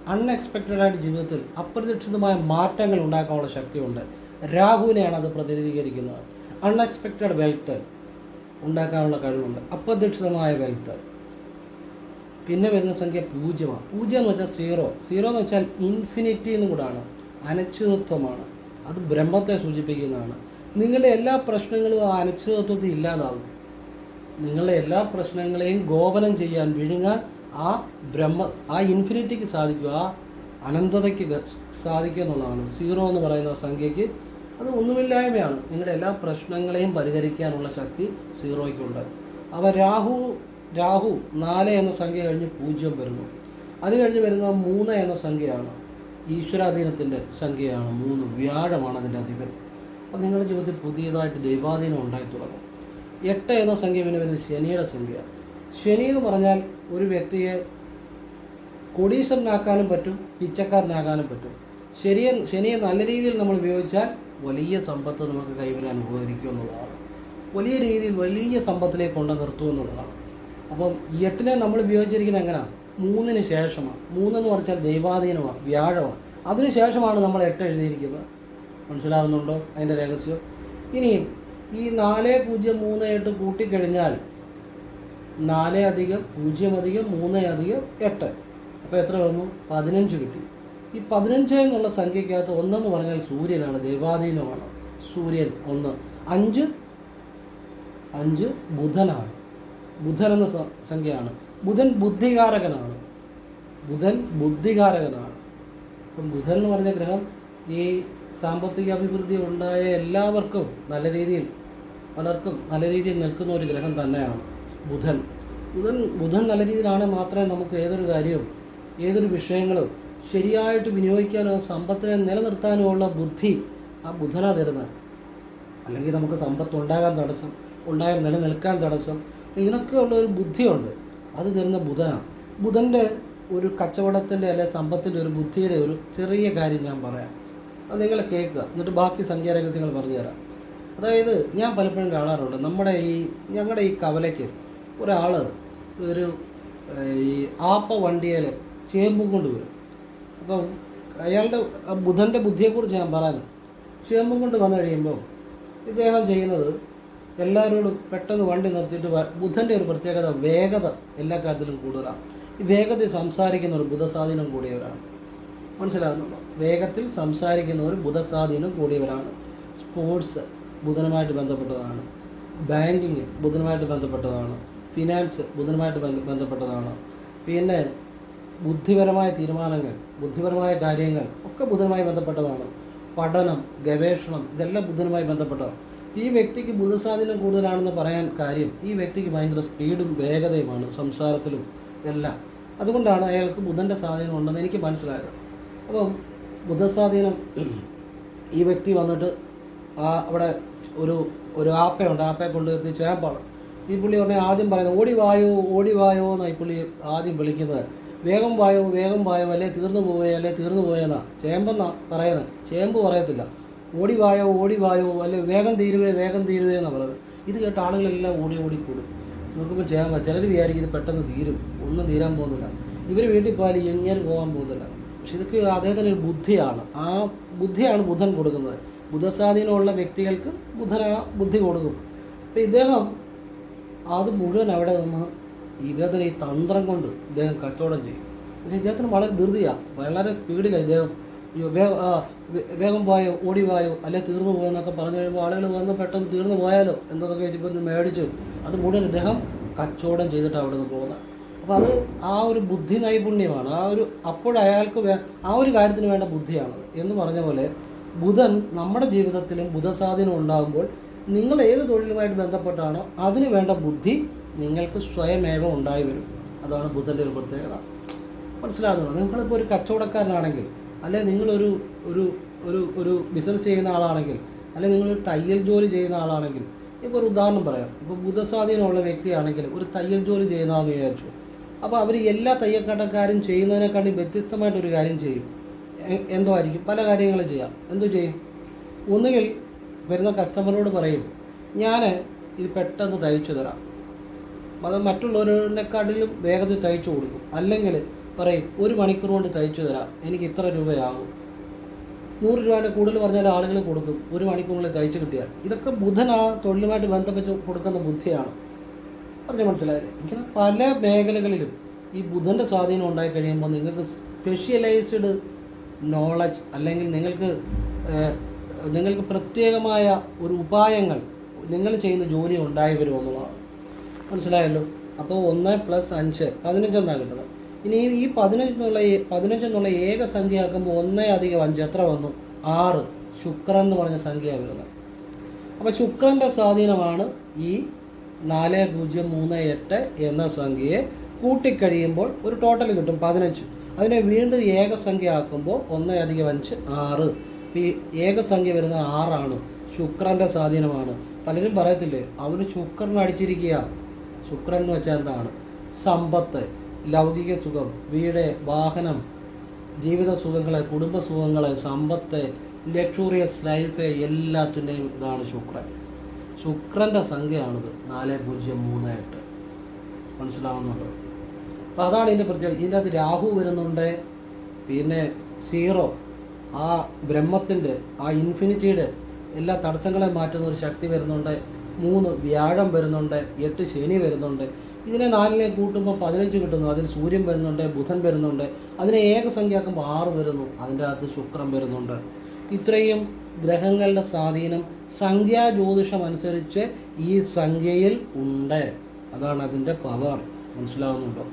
അൺഎക്സ്പെക്റ്റഡ് ആയിട്ട് ജീവിതത്തിൽ അപ്രതീക്ഷിതമായ മാറ്റങ്ങൾ ഉണ്ടാക്കാനുള്ള ശക്തിയുണ്ട്. രാഹുവിനെയാണ് അത് പ്രതിനിധീകരിക്കുന്നത്. അൺഎക്സ്പെക്റ്റഡ് വെൽത്ത് ഉണ്ടാക്കാനുള്ള കഴിവുണ്ട്. അപ്രതീക്ഷിതമായ വെൽത്ത് പിന്നെ വരുന്ന സംഖ്യ പൂജ്യമാണ്. പൂജ്യം എന്ന് വെച്ചാൽ സീറോ സീറോ എന്ന് വെച്ചാൽ ഇൻഫിനിറ്റി എന്നും കൂടാണ്. അനിശ്ചിതത്വമാണ്. അത് ബ്രഹ്മത്തെ സൂചിപ്പിക്കുന്നതാണ്. നിങ്ങളുടെ എല്ലാ പ്രശ്നങ്ങളും ആ അനിശ്ചിതത്വത്തിൽ ഇല്ലാതാവും. നിങ്ങളുടെ എല്ലാ പ്രശ്നങ്ങളെയും ഗോപനം ചെയ്യാൻ വിഴുങ്ങാൻ ആ ബ്രഹ്മ ആ ഇൻഫിനിറ്റിക്ക് സാധിക്കും ആ അനന്തതയ്ക്ക് സാധിക്കുക എന്നുള്ളതാണ്. സീറോ എന്ന് പറയുന്ന സംഖ്യയ്ക്ക് അത് ഒന്നുമില്ലായ്മയാണ്. നിങ്ങളുടെ എല്ലാ പ്രശ്നങ്ങളെയും പരിഹരിക്കാനുള്ള ശക്തി സീറോയ്ക്കുണ്ട്. അവ രാഹു രാഹു നാല് എന്ന സംഖ്യ കഴിഞ്ഞ് പൂജ്യം വരുന്നു. അത് കഴിഞ്ഞ് വരുന്ന മൂന്ന് എന്ന സംഖ്യയാണ്. ഈശ്വരാധീനത്തിന്റെ സംഖ്യയാണ് മൂന്ന്. വ്യാഴമാണ് അതിന്റെ അധിപൻ. അപ്പോൾ നിങ്ങളുടെ ജീവിതത്തിൽ പുതിയതായിട്ട് ദൈവാധീനം ഉണ്ടായി തുടങ്ങും. എട്ട് എന്ന സംഖ്യ പിന്നെ വരുന്നത് ശനിയുടെ സംഖ്യ ശനി എന്ന് പറഞ്ഞാൽ ഒരു വ്യക്തിയെ കോടീശ്വരനാക്കാനും പറ്റും പിച്ചക്കാരനാകാനും പറ്റും. ശരിയെ ശനിയെ നല്ല രീതിയിൽ നമ്മൾ ഉപയോഗിച്ചാൽ വലിയ സമ്പത്ത് നമുക്ക് കൈവരാൻ ഉപകരിക്കും എന്നുള്ളതാണ്. വലിയ രീതിയിൽ വലിയ സമ്പത്തിലേക്ക് കൊണ്ട് നിർത്തും എന്നുള്ളതാണ്. അപ്പം എട്ടിനെ നമ്മൾ ഉപയോഗിച്ചിരിക്കുന്നത് എങ്ങനെയാണ് മൂന്നിന് ശേഷമാണ്. മൂന്നെന്ന് പറഞ്ഞാൽ ദൈവാധീനമാണ് വ്യാഴമാണ്. അതിന് ശേഷമാണ് നമ്മൾ എട്ട് എഴുതിയിരിക്കുന്നത്. മനസ്സിലാവുന്നുണ്ടോ? അതിന്റെ രഹസ്യം. ഇനിയും ഈ നാല് പൂജ്യം മൂന്ന് എട്ട് കൂട്ടിക്കഴിഞ്ഞാൽ നാല് അധികം പൂജ്യം അധികം മൂന്ന് അധികം എട്ട്. അപ്പോൾ എത്ര വന്നു? പതിനഞ്ച് കിട്ടി. ഈ പതിനഞ്ച് എന്നുള്ള സംഖ്യക്കകത്ത് ഒന്നെന്ന് പറഞ്ഞാൽ സൂര്യനാണ് ദൈവാധീനമാണ്. സൂര്യൻ ഒന്ന്. അഞ്ച് അഞ്ച് ബുധനാണ്. ബുധൻ എന്ന സംഖ്യയാണ്. ബുധൻ ബുദ്ധികാരകനാണ്. ബുധൻ ബുദ്ധികാരകനാണ്. അപ്പം ബുധൻ എന്ന് പറഞ്ഞ ഗ്രഹം ഈ സാമ്പത്തിക അഭിവൃദ്ധി ഉണ്ടായ എല്ലാവർക്കും നല്ല രീതിയിൽ പലർക്കും നല്ല രീതിയിൽ നിൽക്കുന്ന ഒരു ഗ്രഹം തന്നെയാണ്. ബുധൻ. ബുധൻ ബുധൻ നല്ല രീതിയിലാണ് മാത്രമേ നമുക്ക് ഏതൊരു കാര്യവും ഏതൊരു വിഷയങ്ങളും ശരിയായിട്ട് വിനിയോഗിക്കാനോ സമ്പത്തിനെ നിലനിർത്താനോ ഉള്ള ബുദ്ധി ആ ബുധനാ തരുന്നത്. അല്ലെങ്കിൽ നമുക്ക് സമ്പത്ത് ഉണ്ടാകാൻ തടസ്സം ഉണ്ടായാൽ നിലനിൽക്കാൻ തടസ്സം ഇതിനൊക്കെയുള്ള ഒരു ബുദ്ധിയുണ്ട്. അത് തരുന്ന ബുധനാണ് ബുധന്റെ ഒരു കച്ചവടത്തിന്റെ അല്ലെ സമ്പത്തിന്റെ ഒരു ബുദ്ധിയുടെ ഒരു ചെറിയ കാര്യം ഞാൻ പറയാം. അത് നിങ്ങൾ കേൾക്കുക. എന്നിട്ട് ബാക്കി സംഖ്യാരഹസ്യങ്ങൾ പറഞ്ഞുതരാം. അതായത് ഞാൻ പലപ്പോഴും കാണാറുണ്ട് നമ്മുടെ ഈ ഞങ്ങളുടെ ഈ കവലയ്ക്ക് ഒരാൾ ഒരു ഈ ആപ്പ വണ്ടിയിൽ ചേമ്പും കൊണ്ട് വരും. അപ്പം അയാളുടെ ബുധന്റെ ബുദ്ധിയെക്കുറിച്ച് ഞാൻ പറയാനും ചേമ്പും കൊണ്ട് വന്നു കഴിയുമ്പോൾ ഇദ്ദേഹം ചെയ്യുന്നത് എല്ലാവരോടും പെട്ടെന്ന് വണ്ടി നിർത്തിയിട്ട് ബുധന്റെ ഒരു പ്രത്യേകത വേഗത എല്ലാ കാര്യത്തിലും കൂടുതലാണ്. ഈ വേഗത്തിൽ സംസാരിക്കുന്ന ഒരു ബുധസ്വാധീനം കൂടിയവരാണ്. മനസ്സിലാകുന്നുണ്ടോ വേഗത്തിൽ സംസാരിക്കുന്ന ഒരു ബുധസ്വാധീനം കൂടിയവരാണ്. സ്പോർട്സ് ബുധനുമായിട്ട് ബന്ധപ്പെട്ടതാണ്. ബാങ്കിങ് ബുധനുമായിട്ട് ബന്ധപ്പെട്ടതാണ്. ഫിനാൻസ് ബുധനുമായിട്ട് ബന്ധപ്പെട്ടതാണ്. പിന്നെ ബുദ്ധിപരമായ തീരുമാനങ്ങൾ ബുദ്ധിപരമായ കാര്യങ്ങൾ ഒക്കെ ബുധനുമായി ബന്ധപ്പെട്ടതാണ്. പഠനം ഗവേഷണം ഇതെല്ലാം ബുധനുമായി ബന്ധപ്പെട്ടതാണ് ഈ വ്യക്തിക്ക് ബുധസ്വാധീനം കൂടുതലാണെന്ന് പറയാൻ കാര്യം ഈ വ്യക്തിക്ക് ഭയങ്കര സ്പീഡും വേഗതയുമാണ് സംസാരത്തിലും എല്ലാം. അതുകൊണ്ടാണ് അയാൾക്ക് ബുധന്റെ സ്വാധീനം ഉണ്ടെന്ന് എനിക്ക് മനസ്സിലായത്. അപ്പം ബുധസ്വാധീനം ഈ വ്യക്തി വന്നിട്ട് ആ അവിടെ ഒരു ഒരു ആപ്പയുണ്ട്. ആപ്പയെ കൊണ്ടുവരുത്തി ചേമ്പാളം. ഈ പുള്ളി പറഞ്ഞ ആദ്യം പറയുന്നത് ഓടി വായോ ഓടി വായോ എന്നാണ് ഈ പുള്ളി ആദ്യം വിളിക്കുന്നത്. വേഗം വായോ വേഗം വായോ അല്ലെ തീർന്നു പോവേ അല്ലെ തീർന്നു പോയെന്നാ ചേമ്പെന്നാ പറയുന്നത്. ചേമ്പ് പറയത്തില്ല. ഓടി വായോ ഓടി വായോ അല്ലെ വേഗം തീരുവേ വേഗം തീരുവേ എന്നാണ് പറയുന്നത്. ഇത് കേട്ട ആളുകളെല്ലാം ഓടി ഓടി കൂടും. നോക്കുമ്പോൾ ചേമ്പ ചിലർ വിചാരിക്കും ഇത് പെട്ടെന്ന് തീരും. ഒന്നും തീരാൻ പോകുന്നില്ല. ഇവർ വീട്ടിൽ പോയാൽ എങ്ങനെ പോകാൻ പോകുന്നില്ല. പക്ഷെ ഇതൊക്കെ അദ്ദേഹത്തിന് ഒരു ബുദ്ധിയാണ്. ആ ബുദ്ധിയാണ് ബുധൻ കൊടുക്കുന്നത്. ബുധസ്വാധീനമുള്ള വ്യക്തികൾക്ക് ബുധൻ ബുദ്ധി കൊടുക്കും. അപ്പം ഇദ്ദേഹം അത് മുഴുവൻ അവിടെ നിന്ന് ഇദ്ദേഹത്തിന് ഈ തന്ത്രം കൊണ്ട് ഇദ്ദേഹം കച്ചവടം ചെയ്യും. പക്ഷേ ഇദ്ദേഹത്തിന് വളരെ ധൃതിയാണ് വളരെ സ്പീഡിലാണ് ഇദ്ദേഹം. വേഗം പോയോ ഓടി പോയോ അല്ലെ തീർന്നു പോയോ എന്നൊക്കെ പറഞ്ഞു കഴിയുമ്പോൾ ആളുകൾ വന്ന് പെട്ടെന്ന് തീർന്നു പോയാലോ എന്നൊക്കെ വെച്ചിപ്പോൾ മേടിച്ചു അത് മുഴുവൻ ഇദ്ദേഹം കച്ചവടം ചെയ്തിട്ട് അവിടെ നിന്ന് പോകുന്നത് അപ്പോൾ അത് ആ ഒരു ബുദ്ധി നൈപുണ്യമാണ്. ആ ഒരു അപ്പോഴയാൾക്ക് ആ ഒരു കാര്യത്തിന് വേണ്ട ബുദ്ധിയാണത്. എന്ന് പറഞ്ഞ പോലെ ബുധൻ നമ്മുടെ ജീവിതത്തിലും ബുധസ്വാധീനം ഉണ്ടാകുമ്പോൾ നിങ്ങൾ ഏത് തൊഴിലുമായിട്ട് ബന്ധപ്പെട്ടാണോ അതിന് വേണ്ട ബുദ്ധി നിങ്ങൾക്ക് സ്വയമേവ ഉണ്ടായി വരും. അതാണ് ബുദ്ധന്റെ ഒരു പ്രത്യേകത. മനസ്സിലാകുന്നത് നിങ്ങളിപ്പോൾ ഒരു കച്ചവടക്കാരനാണെങ്കിൽ അല്ലെ നിങ്ങളൊരു ഒരു ഒരു ഒരു ബിസിനസ് ചെയ്യുന്ന ആളാണെങ്കിൽ അല്ലെങ്കിൽ നിങ്ങളൊരു തയ്യൽ ജോലി ചെയ്യുന്ന ആളാണെങ്കിൽ ഇപ്പോൾ ഒരു ഉദാഹരണം പറയാം. ഇപ്പോൾ ബുധസ്വാധീനമുള്ള വ്യക്തിയാണെങ്കിൽ ഒരു തയ്യൽ ജോലി ചെയ്യുന്ന ആളെന്ന് വിചാരിച്ചു. അപ്പോൾ അവർ എല്ലാ തയ്യൽക്കടക്കാരും ചെയ്യുന്നതിനെക്കാട്ടി വ്യത്യസ്തമായിട്ടൊരു കാര്യം ചെയ്യും. എന്തോ ആയിരിക്കും. പല കാര്യങ്ങളും ചെയ്യാം. എന്തോ ചെയ്യും? ഒന്നുകിൽ വരുന്ന കസ്റ്റമറിനോട് പറയും ഞാൻ ഇത് പെട്ടെന്ന് തയ്ച്ചു തരാം. അത് മറ്റുള്ളവരെക്കാട്ടിലും വേഗത്തിൽ തയ്ച്ചു കൊടുക്കും. അല്ലെങ്കിൽ പറയും ഒരു മണിക്കൂർ കൊണ്ട് തയ്ച്ചു തരാം. എനിക്ക് ഇത്ര രൂപയാകും. നൂറ് രൂപേന്റെ കൂടുതൽ പറഞ്ഞാൽ ആളുകൾ കൊടുക്കും ഒരു മണിക്കൂറിൽ തയ്ച്ചു കിട്ടിയാൽ. ഇതൊക്കെ ബുധൻ ആ തൊഴിലുമായിട്ട് ബന്ധപ്പെട്ട് കൊടുക്കുന്ന ബുദ്ധിയാണ്. പറഞ്ഞു മനസ്സിലായില്ലേ? ഇങ്ങനെ പല മേഖലകളിലും ഈ ബുധന്റെ സ്വാധീനം ഉണ്ടായി കഴിയുമ്പോൾ നിങ്ങൾക്ക് സ്പെഷ്യലൈസ്ഡ് നോളജ് അല്ലെങ്കിൽ നിങ്ങൾക്ക് നിങ്ങൾക്ക് പ്രത്യേകമായ ഒരു ഉപായങ്ങൾ നിങ്ങൾ ചെയ്യുന്ന ജോലി ഉണ്ടായി വരുമോ എന്നുള്ളതാണ്. മനസ്സിലായല്ലോ? അപ്പോൾ ഒന്ന് പ്ലസ് അഞ്ച് പതിനഞ്ചെന്നാണ് കിട്ടുന്നത്. ഇനി ഈ- പതിനഞ്ചെന്നുള്ള പതിനഞ്ചെന്നുള്ള ഏക സംഖ്യ ആക്കുമ്പോൾ ഒന്നേ അധികം അഞ്ച് എത്ര വന്നു? ആറ്. ശുക്രൻ എന്ന് പറഞ്ഞ സംഖ്യ വരുന്നത്. അപ്പോൾ ശുക്രന്റെ സ്വാധീനമാണ് ഈ നാല് പൂജ്യം മൂന്ന് എട്ട് എന്ന സംഖ്യയെ കൂട്ടിക്കഴിയുമ്പോൾ ഒരു ടോട്ടൽ കിട്ടും പതിനഞ്ച്. അതിനെ വീണ്ടും ഏകസംഖ്യ ആക്കുമ്പോൾ ഒന്ന് അധികം അഞ്ച് ആറ്. ഈ ഏകസംഖ്യ വരുന്ന ആറാണ്. ശുക്രന്റെ സ്വാധീനമാണ്. പലരും പറയത്തില്ലേ അവന് ശുക്രൻ അടിച്ചിരിക്കുക. ശുക്രൻ എന്ന് വെച്ചാൽ എന്താണ്? സമ്പത്ത് ലൗകിക സുഖം വീട് വാഹനം ജീവിത സുഖങ്ങളെ കുടുംബ സുഖങ്ങളെ സമ്പത്ത് ലക്ഷൂറിയസ് ലൈഫ് എല്ലാത്തിന്റെയും ഇതാണ് ശുക്രൻ. ശുക്രന്റെ സംഖ്യയാണിത്. നാല് പൂജ്യം മൂന്ന് എട്ട്. മനസ്സിലാവുന്നുണ്ടോ? അപ്പോൾ അതാണ് ഇതിന്റെ പ്രത്യേകത. ഇതിന്റെ അകത്ത് രാഹു വരുന്നുണ്ട്. പിന്നെ സീറോ. ആ ബ്രഹ്മത്തിന്റെ ആ ഇൻഫിനിറ്റിയുടെ എല്ലാ തടസ്സങ്ങളെ മാറ്റുന്ന ഒരു ശക്തി വരുന്നുണ്ട്. മൂന്ന് വ്യാഴം വരുന്നുണ്ട് എട്ട് ശനി വരുന്നുണ്ട്. ഇതിനെ നാലിനെ കൂട്ടുമ്പോൾ പതിനഞ്ച് കിട്ടുന്നു. അതിൽ സൂര്യൻ വരുന്നുണ്ട് ബുധൻ വരുന്നുണ്ട്. അതിനെ ഏകസംഖ്യയാക്കുമ്പോൾ ആറ് വരുന്നു. അതിന്റെ അകത്ത് ശുക്രൻ വരുന്നുണ്ട്. ഇത്രയും ഗ്രഹങ്ങളുടെ സ്വാധീനം സംഖ്യാ ജ്യോതിഷം അനുസരിച്ച് ഈ സംഖ്യയിൽ ഉണ്ട്. അതാണ് അതിന്റെ പവർ മനസ്സിലാവുന്നുണ്ടോ?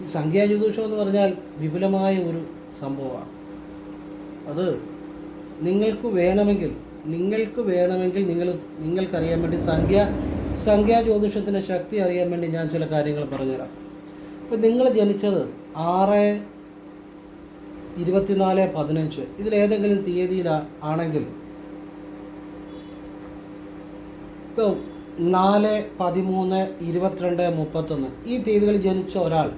ഈ സംഖ്യാ ജ്യോതിഷം എന്ന് പറഞ്ഞാൽ വിപുലമായ ഒരു സംഭവമാണ്. അത് നിങ്ങൾക്ക് വേണമെങ്കിൽ നിങ്ങൾക്ക് വേണമെങ്കിൽ നിങ്ങൾ നിങ്ങൾക്കറിയാൻ വേണ്ടി സംഖ്യ സംഖ്യാ ജ്യോതിഷത്തിന്റെ ശക്തി അറിയാൻ വേണ്ടി ഞാൻ ചില കാര്യങ്ങൾ പറഞ്ഞുതരാം. ഇപ്പം നിങ്ങൾ ജനിച്ചത് ആറ് ഇരുപത്തിനാല് പതിനഞ്ച്. ഇതിലേതെങ്കിലും തീയതിയിലാണ് ആണെങ്കിൽ ഇപ്പോൾ നാല് പതിമൂന്ന് ഇരുപത്തിരണ്ട് മുപ്പത്തൊന്ന്. ഈ തീയതികളിൽ ജനിച്ച ഒരാൾ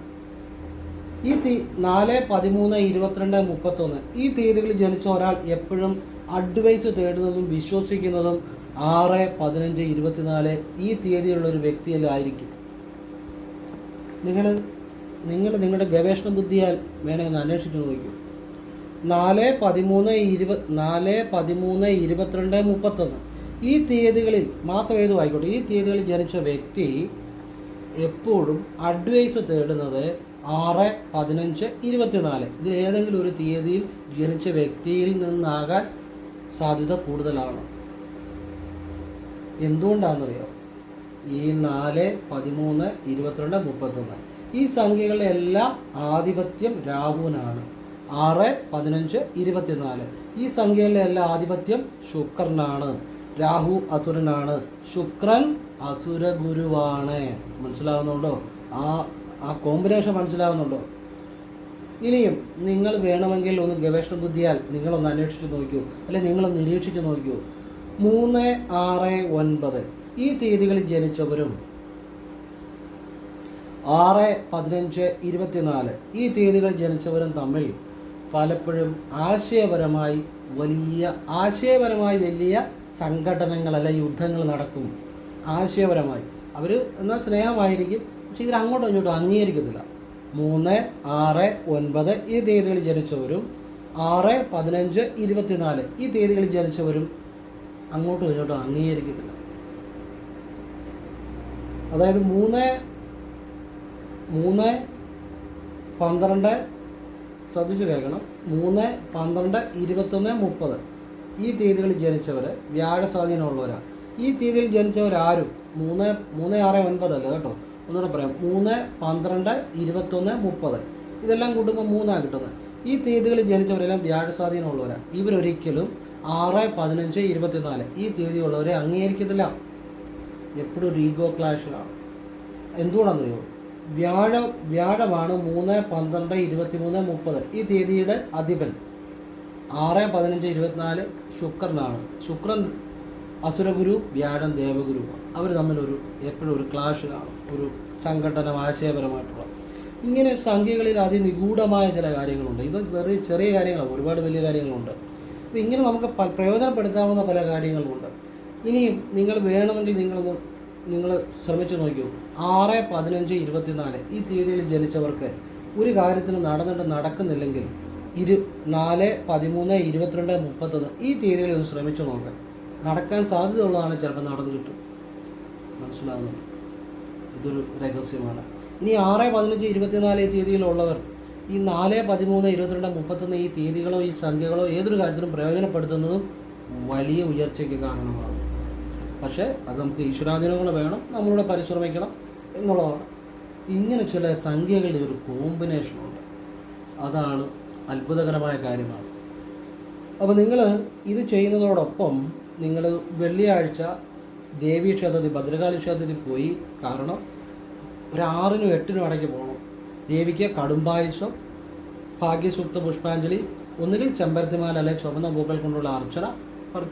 ഈ തീ നാല് പതിമൂന്ന് ഇരുപത്തിരണ്ട് മുപ്പത്തൊന്ന് ഈ തീയതികളിൽ ജനിച്ച ഒരാൾ എപ്പോഴും അഡ്വൈസ് തേടുന്നതും വിശ്വസിക്കുന്നതും ആറ് പതിനഞ്ച് ഇരുപത്തിനാല് ഈ തീയതിയിലുള്ള ഒരു വ്യക്തിയിലായിരിക്കും നിങ്ങൾ നിങ്ങൾ നിങ്ങളുടെ ഗവേഷണ ബുദ്ധിയാൽ വേണമെങ്കിൽ അന്വേഷിച്ച് നോക്കൂ നാല് പതിമൂന്ന് ഇരുപത് നാല് പതിമൂന്ന് ഇരുപത്തിരണ്ട് മുപ്പത്തൊന്ന്. ഈ തീയതികളിൽ മാസം ഏതും ആയിക്കോട്ടെ ഈ തീയതികളിൽ ജനിച്ച വ്യക്തി എപ്പോഴും അഡ്വൈസ് തേടുന്നത് ആറ് പതിനഞ്ച് ഇരുപത്തിനാല്. ഇതിൽ ഏതെങ്കിലും ഒരു തീയതിയിൽ ജനിച്ച വ്യക്തിയിൽ നിന്നാകാൻ സാധ്യത കൂടുതലാണ്. എന്തുകൊണ്ടാണെന്നറിയോ? ഈ നാല് പതിമൂന്ന് ഇരുപത്തിരണ്ട് മുപ്പത്തൊന്ന്. ഈ സംഖ്യകളുടെ എല്ലാം ആധിപത്യം രാഹുവിനാണ്. ആറ് പതിനഞ്ച് ഇരുപത്തിനാല്. ഈ സംഖ്യകളുടെ എല്ലാം ആധിപത്യം ശുക്രനാണ്. രാഹു അസുരനാണ്. ശുക്രൻ അസുരഗുരുവാണ്. മനസ്സിലാവുന്നുണ്ടോ? ആ ആ കോമ്പിനേഷൻ മനസ്സിലാവുന്നുണ്ടോ? ഇനിയും നിങ്ങൾ വേണമെങ്കിൽ ഒന്ന് ഗവേഷണ ബുദ്ധിയാൽ നിങ്ങളൊന്ന് അന്വേഷിച്ച് നോക്കൂ അല്ലെ നിങ്ങളൊന്ന് നിരീക്ഷിച്ച് നോക്കൂ മൂന്ന് ആറ് ഒൻപത്. ഈ തീയതികളിൽ ജനിച്ചവരും ആറ് പതിനഞ്ച് ഇരുപത്തിനാല്. ഈ തീയതികളിൽ ജനിച്ചവരും തമ്മിൽ പലപ്പോഴും ആശയപരമായി വലിയ ആശയപരമായി വലിയ സംഘടനകൾ അല്ല യുദ്ധങ്ങൾ നടക്കും. ആശയപരമായി. അവർ എന്നാൽ സ്നേഹമായിരിക്കും പക്ഷെ ഇവർ അങ്ങോട്ടും ഇങ്ങോട്ടും അംഗീകരിക്കത്തില്ല. മൂന്ന് ആറ് ഒൻപത് ഈ തീയതികളിൽ ജനിച്ചവരും ആറ് പതിനഞ്ച് ഇരുപത്തിനാല് ഈ തീയതികളിൽ ജനിച്ചവരും അങ്ങോട്ടും ഇങ്ങോട്ടും അംഗീകരിക്കത്തില്ല. അതായത് മൂന്ന് മൂന്ന് പന്ത്രണ്ട് ശ്രദ്ധിച്ചു കേൾക്കണം. മൂന്ന് പന്ത്രണ്ട് ഇരുപത്തൊന്ന് മുപ്പത് ഈ തീയതികളിൽ ജനിച്ചവർ വ്യാഴ സ്വാധീനമുള്ളവരാണ് ഈ തീയതിയിൽ ജനിച്ചവരാരും മൂന്ന് മൂന്ന് ആറ് ഒൻപതല്ല കേട്ടോ. ഒന്നുകൂടെ പറയാം. മൂന്ന് പന്ത്രണ്ട് ഇരുപത്തൊന്ന് മുപ്പത്. ഇതെല്ലാം കൂട്ടുമ്പോൾ മൂന്നാണ് കിട്ടുന്നത് ഈ തീയതികളിൽ ജനിച്ചവരെല്ലാം വ്യാഴ സ്വാധീനമുള്ളവരാണ് ഇവരൊരിക്കലും ആറ് പതിനഞ്ച് ഇരുപത്തിനാല് ഈ തീയതിയുള്ളവരെ അംഗീകരിക്കത്തില്ല. എപ്പോഴും ഒരു ഈഗോ ക്ലാഷിലാണ്. എന്തുകൊണ്ടാണെന്നറിയോ? വ്യാഴ വ്യാഴമാണ് മൂന്ന് പന്ത്രണ്ട് ഇരുപത്തിമൂന്ന് മുപ്പത് ഈ തീയതിയുടെ അധിപൻ. ആറ് പതിനഞ്ച് ഇരുപത്തിനാല് ശുക്രനാണ്. ശുക്രൻ അസുരഗുരു വ്യാഴം ദേവഗുരു അവർ തമ്മിലൊരു എപ്പോഴും ഒരു ക്ലാഷ് കാണും. ഒരു സംഘടന ആശയപരമായിട്ടുള്ള. ഇങ്ങനെ സംഖ്യകളിൽ അതിനിഗൂഢമായ ചില കാര്യങ്ങളുണ്ട്. ഇത് വെറുതെ ചെറിയ കാര്യങ്ങളാണ്. ഒരുപാട് വലിയ കാര്യങ്ങളുണ്ട്. അപ്പോൾ ഇങ്ങനെ നമുക്ക് പ്രയോജനപ്പെടുത്താവുന്ന പല കാര്യങ്ങളുമുണ്ട്. ഇനിയും നിങ്ങൾ വേണമെങ്കിൽ നിങ്ങളൊന്ന് നിങ്ങൾ ശ്രമിച്ചു നോക്കൂ ആറ് പതിനഞ്ച് ഇരുപത്തിനാല് ഈ തീയതിയിൽ ജനിച്ചവർക്ക് ഒരു കാര്യത്തിന് നടന്നിട്ട് നടക്കുന്നില്ലെങ്കിൽ ഇരു നാല് പതിമൂന്ന് ഇരുപത്തിരണ്ട് മുപ്പത്തൊന്ന് ഈ തീയതികളിൽ ഒന്ന് ശ്രമിച്ചു നോക്കാം. നടക്കാൻ സാധ്യതയുള്ളതാണ് ചിലപ്പോൾ നടന്നു കിട്ടും. മനസ്സിലാകുന്നു ഇതൊരു രഹസ്യമാണ്. ഇനി ആറ് പതിനഞ്ച് ഇരുപത്തിനാല് തീയതിയിലുള്ളവർ ഈ നാല് പതിമൂന്ന് ഇരുപത്തിരണ്ട് മുപ്പത്തൊന്ന് ഈ തീയതികളോ ഈ സംഖ്യകളോ ഏതൊരു കാര്യത്തിലും പ്രയോജനപ്പെടുത്തുന്നതും വലിയ ഉയർച്ചയ്ക്ക് കാരണമാകും. പക്ഷേ അത് നമുക്ക് ഈശ്വരാധീനങ്ങൾ വേണം നമ്മളിവിടെ പരിശ്രമിക്കണം എന്നുള്ളതാണ്. ഇങ്ങനെ ചില സംഖ്യകളുടെ ഒരു കോമ്പിനേഷനുണ്ട് അതാണ് അത്ഭുതകരമായ കാര്യമാണ്. അപ്പോൾ നിങ്ങൾ ഇത് ചെയ്യുന്നതോടൊപ്പം നിങ്ങൾ വെള്ളിയാഴ്ച ദേവീ ക്ഷേത്രത്തിൽ ഭദ്രകാളി ക്ഷേത്രത്തിൽ പോയി കാരണം ഒരു ആറിനും എട്ടിനും ഇടയ്ക്ക് പോകണം ദേവിക്ക് കടുംബായുസം ഭാഗ്യസൂക്ത പുഷ്പാഞ്ജലി ഒന്നുകിൽ ചെമ്പരത്തിമാല അല്ലെ ചുവന്ന പൂക്കൾ കൊണ്ടുള്ള അർച്ചന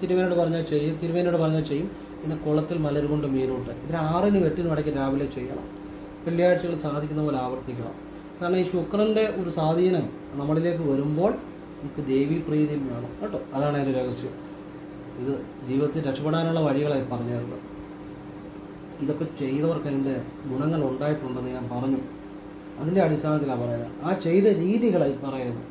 തിരുവേനോട് പറഞ്ഞാൽ ചെയ്യും തിരുവേനോട് പറഞ്ഞാൽ ചെയ്യും. പിന്നെ കുളത്തിൽ മലർ കൊണ്ട് മീനൂട്ട്. ഇതിന് ആറിനും എട്ടിനും ഇടയ്ക്ക് രാവിലെ ചെയ്യണം. വെള്ളിയാഴ്ചകൾ സാധിക്കുന്ന പോലെ ആവർത്തിക്കണം. കാരണം ഈ ശുക്രന്റെ ഒരു സ്വാധീനം നമ്മളിലേക്ക് വരുമ്പോൾ നമുക്ക് ദേവീ പ്രീതിയും വേണം. കേട്ടോ? അതാണ് അതിന്റെ രഹസ്യം. ജീവിതത്തിൽ രക്ഷപ്പെടാനുള്ള വഴികളായി പറഞ്ഞു തരുന്നത് ഇതൊക്കെ ചെയ്തവർക്ക് അതിന്റെ ഗുണങ്ങൾ ഉണ്ടായിട്ടുണ്ടെന്ന് ഞാൻ പറഞ്ഞു. അതിന്റെ അടിസ്ഥാനത്തിലാണ് പറയുന്നത്. ആ ചെയ്ത രീതികളായി പറയുന്നത്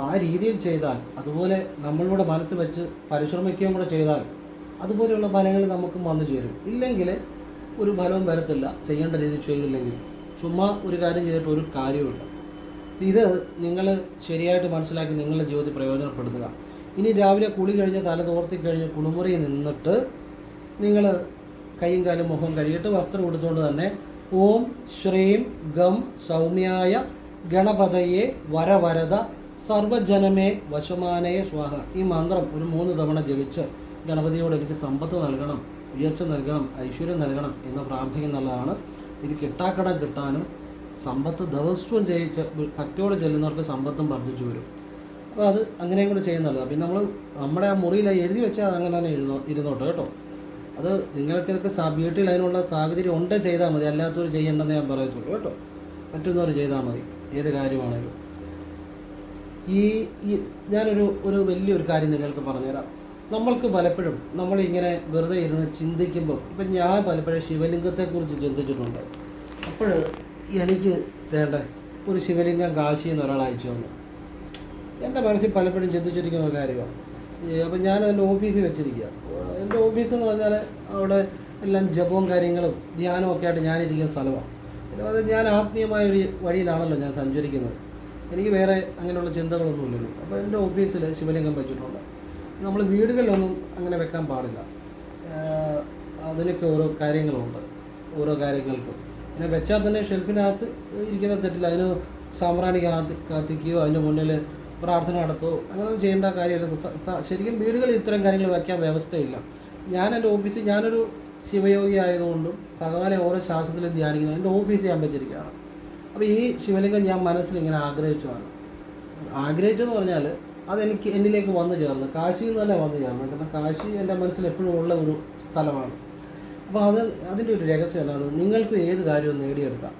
ആ രീതിയിൽ ചെയ്താൽ അതുപോലെ നമ്മളിവിടെ മനസ്സ് വെച്ച് പരിശ്രമിക്കുകയും കൂടെ ചെയ്താൽ അതുപോലെയുള്ള ഫലങ്ങൾ നമുക്കും വന്നു ചേരും. ഇല്ലെങ്കിൽ ഒരു ഫലവും വരത്തില്ല. ചെയ്യേണ്ട രീതി ചെയ്തില്ലെങ്കിൽ ചുമ്മാ ഒരു കാര്യം ചെയ്തിട്ട് ഒരു കാര്യമുണ്ട് ഇത് നിങ്ങൾ ശരിയായിട്ട് മനസ്സിലാക്കി നിങ്ങളുടെ ജീവിതത്തിൽ പ്രയോജനപ്പെടുത്തുക. ഇനി രാവിലെ കുളി കഴിഞ്ഞ് തല തോർത്തി കഴിഞ്ഞ് കുളിമുറിയിൽ നിന്നിട്ട് നിങ്ങൾ കൈയും കാലും മുഖം കഴുകിയിട്ട് വസ്ത്രം കൊടുത്തുകൊണ്ട് തന്നെ ഓം ശ്രീം ഗം സൗമ്യായ ഗണപതയെ വരവരത സർവജനമേ വശമാനയെ സ്വാഹ. ഈ മന്ത്രം ഒരു മൂന്ന് തവണ ജപിച്ച് ഗണപതിയോട് എനിക്ക് സമ്പത്ത് നൽകണം ഉയർച്ച നൽകണം ഐശ്വര്യം നൽകണം എന്ന് പ്രാർത്ഥിക്കുന്നതാണ് ഇത് കിട്ടാക്കടം കിട്ടാനും സമ്പത്ത് ദിവസവും ജയിച്ച് ഭക്തിയോട് ചെല്ലുന്നവർക്ക് സമ്പത്തും വർദ്ധിച്ചു വരും. അപ്പോൾ അത് അങ്ങനെയും കൂടെ ചെയ്യുന്നുള്ളത് പിന്നെ നമ്മൾ നമ്മുടെ ആ മുറിയിൽ എഴുതി വെച്ചാൽ അങ്ങനെ തന്നെ ഇരുന്നോ ഇരുന്നോട്ടോ കേട്ടോ. അത് നിങ്ങൾക്കൊക്കെ വീട്ടിൽ അതിനുള്ള സാഹചര്യം ഉണ്ട് ചെയ്താൽ മതി. അല്ലാത്തവർ ചെയ്യേണ്ടെന്ന് ഞാൻ പറയത്തുള്ളൂ കേട്ടോ. പറ്റുന്നവർ ചെയ്താൽ മതി. ഏത് കാര്യമാണെങ്കിലും ഈ ഞാനൊരു ഒരു വലിയൊരു കാര്യം നിങ്ങൾക്ക് പറഞ്ഞുതരാം. നമ്മൾക്ക് പലപ്പോഴും നമ്മളിങ്ങനെ വെറുതെ ഇരുന്ന് ചിന്തിക്കുമ്പോൾ ഇപ്പം ഞാൻ പലപ്പോഴും ശിവലിംഗത്തെക്കുറിച്ച് ചിന്തിച്ചിട്ടുണ്ട്. അപ്പോൾ എനിക്ക് തേണ്ട ഒരു ശിവലിംഗം കാശി എന്നൊരാൾ അയച്ചു തന്നു. എന്റെ മനസ്സിൽ പലപ്പോഴും ചിന്തിച്ചിരിക്കുന്ന കാര്യമാണ്. അപ്പം ഞാൻ എന്റെ ഓഫീസിൽ വെച്ചിരിക്കുക എന്റെ ഓഫീസ് എന്ന് പറഞ്ഞാൽ അവിടെ എല്ലാം ജപവും കാര്യങ്ങളും ധ്യാനവും ഒക്കെ ആയിട്ട് ഞാനിരിക്കുന്ന സ്ഥലമാണ്. പിന്നെ അത് ഞാൻ ആത്മീയമായ ഒരു വഴിയിലാണല്ലോ ഞാൻ സഞ്ചരിക്കുന്നത്. എനിക്ക് വേറെ അങ്ങനെയുള്ള ചിന്തകളൊന്നും ഇല്ലല്ലോ. അപ്പോൾ എന്റെ ഓഫീസിൽ ശിവലിംഗം വെച്ചിട്ടുണ്ട്. നമ്മൾ വീടുകളിലൊന്നും അങ്ങനെ വെക്കാൻ പാടില്ല. അതിനൊക്കെ ഓരോ കാര്യങ്ങളുണ്ട്. ഓരോ കാര്യങ്ങൾക്കും. പിന്നെ വെച്ചാൽ തന്നെ ഷെൽഫിനകത്ത് ഇരിക്കുന്ന തെറ്റില്ല. അതിന് സാമ്പ്രാണി കാത്തി കാത്തിക്കുകയോ അതിന്റെ മുന്നിൽ പ്രാർത്ഥന നടത്തുമോ അങ്ങനെയൊന്നും ചെയ്യേണ്ട കാര്യമില്ല. ശരിക്കും വീടുകളിൽ ഇത്തരം കാര്യങ്ങൾ വയ്ക്കാൻ വ്യവസ്ഥയില്ല. ഞാൻ എന്റെ ഓഫീസിൽ ഞാനൊരു ശിവയോഗി ആയതുകൊണ്ടും ഭഗവാനെ ഓരോ ശാസ്ത്രത്തിലും ധ്യാനിക്കുന്നു. എന്റെ ഓഫീസ് ഞാൻ വെച്ചിരിക്കുകയാണ്. അപ്പോൾ ഈ ശിവലിംഗം ഞാൻ മനസ്സിൽ ഇങ്ങനെ ആഗ്രഹിച്ചതാണ്. ആഗ്രഹിച്ചെന്ന് പറഞ്ഞാൽ അതെനിക്ക് എന്നിലേക്ക് വന്നു ചേർന്നു കാശിയിൽ നിന്ന് തന്നെ വന്നു ചേർന്നു. കാരണം കാശി എന്റെ മനസ്സിൽ എപ്പോഴും ഉള്ള ഒരു സ്ഥലമാണ്. അപ്പോൾ അത് അതിന്റെ ഒരു രഹസ്യം എന്താണ്? നിങ്ങൾക്ക് ഏത് കാര്യവും നേടിയെടുക്കാം.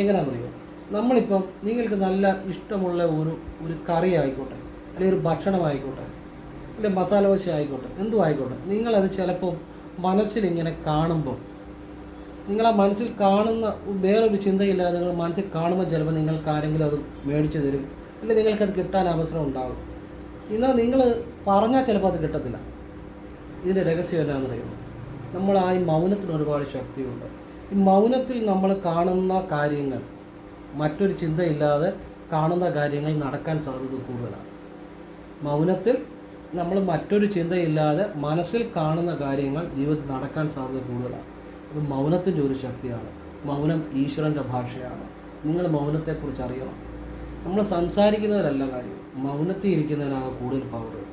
എങ്ങനെയാണെന്നറിയോ? നമ്മളിപ്പം നിങ്ങൾക്ക് നല്ല ഇഷ്ടമുള്ള ഒരു ഒരു കറി ആയിക്കോട്ടെ അല്ലെങ്കിൽ ഒരു ഭക്ഷണമായിക്കോട്ടെ അല്ലെങ്കിൽ മസാല ദോശ ആയിക്കോട്ടെ എന്തും ആയിക്കോട്ടെ നിങ്ങളത് ചിലപ്പോൾ മനസ്സിൽ ഇങ്ങനെ കാണുമ്പോൾ നിങ്ങൾ മനസ്സിൽ കാണുന്ന വേറൊരു ചിന്തയില്ലാതെ നിങ്ങൾ മനസ്സിൽ കാണുമ്പോൾ ചിലപ്പോൾ നിങ്ങൾക്ക് ആരെങ്കിലും അത് മേടിച്ചു തരും അല്ലെങ്കിൽ നിങ്ങൾക്കത് കിട്ടാൻ അവസരം ഉണ്ടാകും എന്നാൽ നിങ്ങൾ പറഞ്ഞാൽ ചിലപ്പോൾ അത് കിട്ടത്തില്ല. ഇതിന്റെ രഹസ്യം എന്താണെന്ന് അറിയുന്നത് നമ്മൾ ആ ഈ മൗനത്തിന് ഒരുപാട് ശക്തിയുണ്ട്. ഈ മൗനത്തിൽ നമ്മൾ കാണുന്ന കാര്യങ്ങൾ മറ്റൊരു ചിന്തയില്ലാതെ കാണുന്ന കാര്യങ്ങൾ നടക്കാൻ സാധ്യത കൂടുതലാണ്. മൗനത്തിൽ നമ്മൾ മറ്റൊരു ചിന്തയില്ലാതെ മനസ്സിൽ കാണുന്ന കാര്യങ്ങൾ ജീവിതത്തിൽ നടക്കാൻ സാധ്യത കൂടുതലാണ്. അത് മൗനത്തിന്റെ ഒരു ശക്തിയാണ്. മൗനം ഈശ്വരന്റെ ഭാഷയാണ്. നിങ്ങൾ മൗനത്തെക്കുറിച്ച് അറിയണം. നമ്മൾ സംസാരിക്കുന്നതിലല്ല കാര്യം. മൗനത്തിൽ ഇരിക്കുന്നതിനാണ് കൂടുതൽ പവർ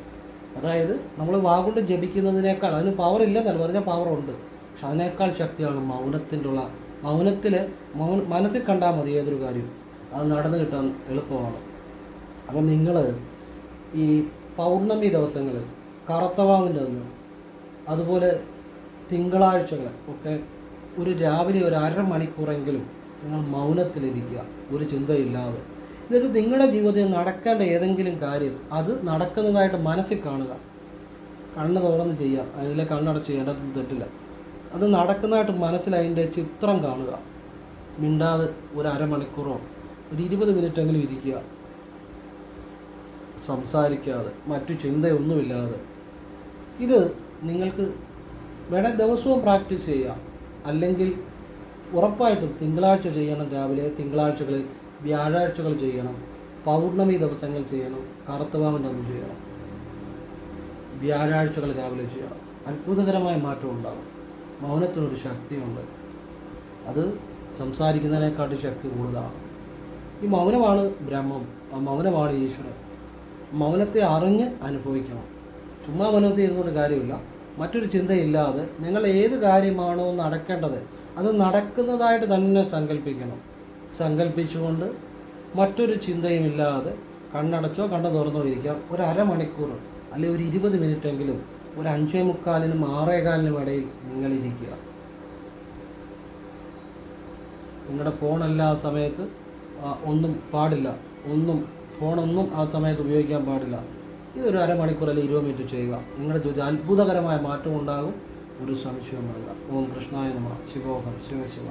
അതായത് നമ്മൾ വാഗുണ്ട് ജപിക്കുന്നതിനേക്കാൾ അതിന് പവർ ഇല്ലെന്നല്ല പറഞ്ഞാൽ പവർ ഉണ്ട്. പക്ഷെ അതിനേക്കാൾ ശക്തിയാണ് മൗനത്തിന്റെ ഉള്ള മൗനത്തിൽ മൗന മനസ്സിൽ കണ്ടാൽ മതി ഏതൊരു കാര്യം അത് നടന്നു കിട്ടാൻ എളുപ്പമാണ്. അപ്പം നിങ്ങൾ ഈ പൗർണമി ദിവസങ്ങളിൽ കറുത്തവാവിന്റെ അന്ന് അതുപോലെ തിങ്കളാഴ്ചകൾ ഒക്കെ ഒരു രാവിലെ ഒരു അരമണിക്കൂറെങ്കിലും നിങ്ങൾ മൗനത്തിലിരിക്കുക. ഒരു ചിന്തയില്ലാതെ. എന്നിട്ട് നിങ്ങളുടെ ജീവിതത്തിൽ നടക്കേണ്ട ഏതെങ്കിലും കാര്യം അത് നടക്കുന്നതായിട്ട് മനസ്സിൽ കാണുക. കണ്ണ് തുറന്ന് ചെയ്യുക. അതിലെ കണ്ണടച്ച് ചെയ്യേണ്ടതൊന്നും തെറ്റില്ല. അത് നടക്കുന്നതായിട്ട് മനസ്സിൽ അതിന്റെ ചിത്രം കാണുക. മിണ്ടാതെ ഒരു അരമണിക്കൂറോ ഒരു ഇരുപത് മിനിറ്റെങ്കിലും ഇരിക്കുക. സംസാരിക്കാതെ മറ്റു ചിന്തയൊന്നുമില്ലാതെ. ഇത് നിങ്ങൾക്ക് വേണേൽ ദിവസവും പ്രാക്ടീസ് ചെയ്യാം. അല്ലെങ്കിൽ ഉറപ്പായിട്ടും തിങ്കളാഴ്ച ചെയ്യണം രാവിലെ തിങ്കളാഴ്ചകളിൽ വ്യാഴാഴ്ചകൾ ചെയ്യണം. പൗർണമി ദിവസങ്ങൾ ചെയ്യണം കറുത്തവാമന്റെ അന്ന് ചെയ്യണം. വ്യാഴാഴ്ചകൾ രാവിലെ ചെയ്യണം. അത്ഭുതകരമായ മാറ്റം ഉണ്ടാകും. മൗനത്തിനൊരു ശക്തിയുണ്ട്. അത് സംസാരിക്കുന്നതിനേക്കാട്ടി ശക്തി കൂടുതലാണ്. ഈ മൗനമാണ് ബ്രഹ്മം മൗനമാണ് ഈശ്വരൻ. മൗനത്തെ അറിഞ്ഞ് അനുഭവിക്കണം. ചുമ്മാ മൗനത്തിൽ ഇരുന്നുകൊണ്ട് കാര്യമില്ല. മറ്റൊരു ചിന്തയില്ലാതെ നിങ്ങൾ ഏത് കാര്യമാണോ നടക്കേണ്ടത് അത് നടക്കുന്നതായിട്ട് തന്നെ സങ്കല്പിക്കണം. സങ്കല്പിച്ചുകൊണ്ട് മറ്റൊരു ചിന്തയുമില്ലാതെ കണ്ണടച്ചോ കണ്ണു തുറന്നോ ഇരിക്കുക ഒരു അരമണിക്കൂർ അല്ലെങ്കിൽ ഒരു ഇരുപത് മിനിറ്റെങ്കിലും ഒരു അഞ്ചേ മുക്കാലിനും ആറേ കാലിനും ഇടയിൽ നിങ്ങൾ ഇരിക്കുക നിങ്ങളുടെ ഫോണല്ല ആ സമയത്ത് ഒന്നും പാടില്ല. ഒന്നും ഫോണൊന്നും ആ സമയത്ത് ഉപയോഗിക്കാൻ പാടില്ല. ഇതൊരു അരമണിക്കൂർ അല്ലെങ്കിൽ ഇരുപത് മിനിറ്റ് ചെയ്യുക. നിങ്ങളുടെ ജീവിതത്തിൽ അത്ഭുതകരമായ മാറ്റം ഉണ്ടാകും ഒരു സംശയവും വേണ്ട ഓം കൃഷ്ണായ നമ. ശിവോഹം. ശിവശിവ